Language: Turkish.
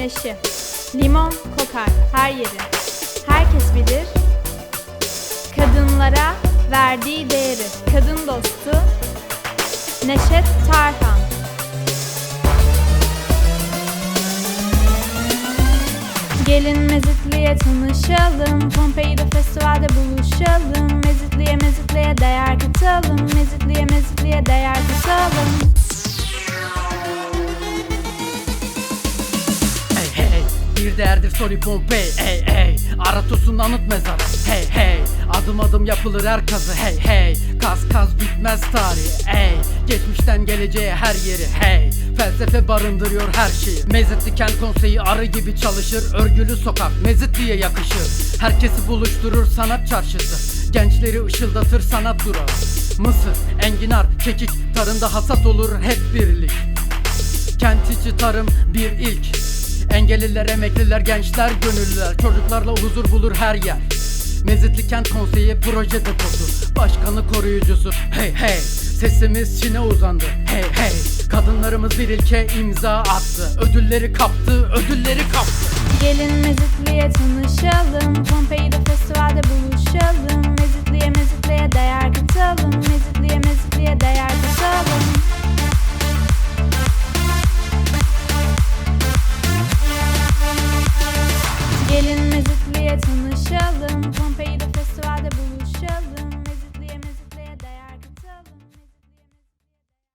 Güneşi. Limon kokar her yeri. Herkes bilir Kadınlara verdiği değeri. Kadın dostu Neşet Tarhan. Gelin Mezitli'ye tanışalım Pompei'de festivalde buluşalım. Mezitli'ye Mezitli'ye değer katalım Mezitli'ye Mezitli'ye değer katalım hey bir değerdir Soli Pompei Hey hey Aratos'un anıt mezarı. Hey hey adım adım yapılır her kazı. Hey hey kaz kaz bitmez tarihi Hey geçmişten geleceğe her yeri. Hey felsefe barındırıyor her şeyi. Mezitli kent konseyi arı gibi çalışır Örgülü sokak Mezitli'ye yakışır. Herkesi buluşturur sanat çarşısı Gençleri ışıldatır sanat durağı. Mısır, enginar, kekik Tarımda hasat olur hep birlik. Kent içi tarım bir ilk Engelliler, emekliler, gençler, gönüllüler. Çocuklarla huzur bulur her yer. Mezitli Kent Konseyi proje deposu Başkanı koruyucusu. Hey hey. Sesimiz Çin'e uzandı. Hey hey. Kadınlarımız bir ilke imza attı. Ödülleri kaptı, ödülleri kaptı. Gelin Mezitli'ye tanışalım. Pompei'de